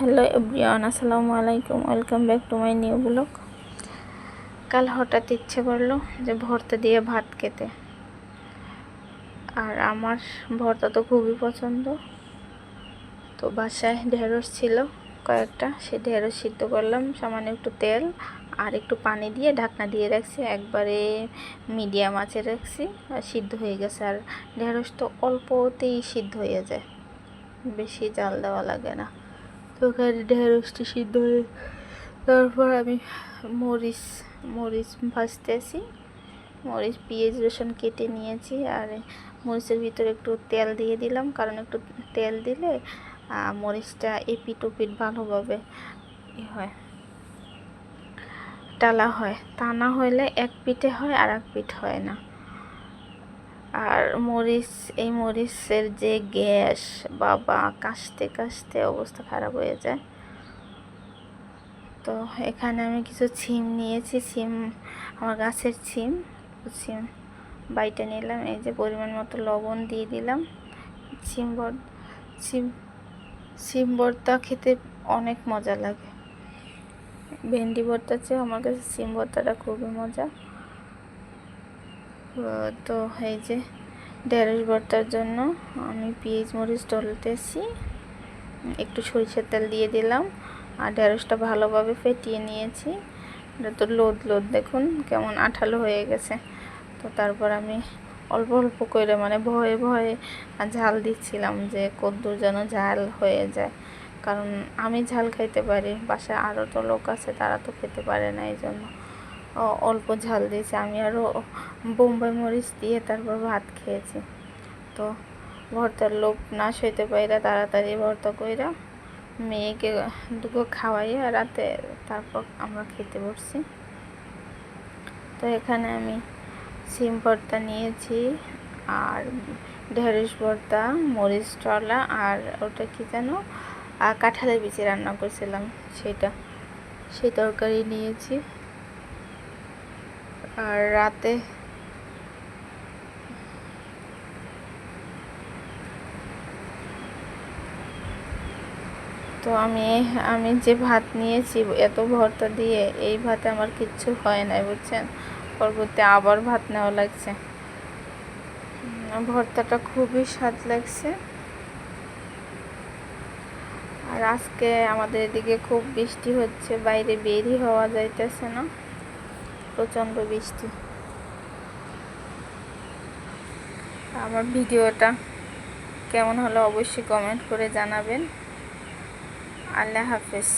Hello everyone, আসসালামু আলাইকুম। Welcome back to my new blog. কাল হঠাৎ ইচ্ছে করল যে ভর্তা দিয়ে ভাত খেতে। আর আমার ভর্তা তো খুবই পছন্দ। তো বাসায় ঢেঁড়স ছিল কয়েকটা সে ঢেঁড়স সিদ্ধ করলাম, সামান্য একটু তেল আর একটু পানি দিয়ে ঢাকনা দিয়ে রাখছি। একবারে মিডিয়াম আঁচে রাখছি আর সিদ্ধ হয়ে গেছে। আর ঢেঁড়স তো অল্পতেই সিদ্ধ হয়ে যায়। বেশি জাল দেওয়া লাগে না। তো ওখানে ঢেঁড়সটি সিদ্ধ হয়ে তারপর আমি মরিচ মরিচ ভাজতেছি মরিচ, পেঁয়াজ, রসুন কেটে নিয়েছি আর মরিচের ভিতরে একটু তেল দিয়ে দিলাম, কারণ একটু তেল দিলে মরিচটা এপিট ওপিট ভালোভাবে হয়, টালা হয়। তা না হলে এক পিঠে হয় আর এক পিঠ হয় না। আর মরিচ এই মরিচের যে গ্যাস, বাবা কাশতে কাশতে অবস্থা খারাপ হয়ে যায়। তো এখানে আমি কিছু ছিম নিয়েছি সিম আমার গাছের ছিম ছিম বাইটা নিলাম, এই যে পরিমাণ মতো লবণ দিয়ে দিলাম। সিম বর, ছিম সিম ভর্তা খেতে অনেক মজা লাগে। ভেন্ডি ভর্তার চেয়ে আমার কাছে সিম ভর্তাটা খুবই মজা। তো এই যে ঢেঁড়স ভর্তার জন্য আমি পেঁয়াজ মরিচ ডলতেছি। একটু সরিষার তেল দিয়ে দিলাম আর ঢেঁড়সটা ভালোভাবে ফেটিয়ে নিয়েছি। এটা তো লোদ লোদ, দেখুন কেমন আঠালো হয়ে গেছে। তো তারপর আমি অল্প অল্প করে মানে ভয়ে ভয়ে ঝাল দিচ্ছিলাম যে কদ্দুর যেন ঝাল হয়ে যায়। কারণ আমি ঝাল খাইতে পারি, বাসায় আরও তো লোক আছে, তারা তো খেতে পারে না এই জন্য অল্প ঝাল দিয়েছি। আমি আরও বোম্বাই মরিচ দিয়ে তারপর ভাত খেয়েছি। তো ভর্তার লোভ না সইতে পাইরা তাড়াতাড়ি ভর্তা কইরা মেয়েকে দুটো খাওয়াইয়া রাতে তারপর আমরা খেতে বসছি। তো এখানে আমি সিম ভর্তা নিয়েছি আর ঢেঁড়স ভর্তা, মরিচ টলা আর ওটা কি যেন কাঁঠালের বিচি রান্না করছিলাম, সেটা। সেই তরকারি নিয়েছি। আর রাতে তো আমি আমি যে ভাত নিয়েছি, এত ভর্তা দিয়ে এই ভাতে আমার কিচ্ছু হয় নাই, বুঝছেন? পরবর্তী আবার ভাত নেওয়া লাগছে। ভর্তাটা খুবই স্বাদ লাগছে। আর আজকে আমাদের এদিকে খুব বৃষ্টি হচ্ছে, বাইরে বেরই হওয়া যাইতেছে না। প্রচণ্ড বৃষ্টি। আমার ভিডিওটা কেমন হলো অবশ্যই কমেন্ট করে জানাবেন। আল্লাহ হাফেজ।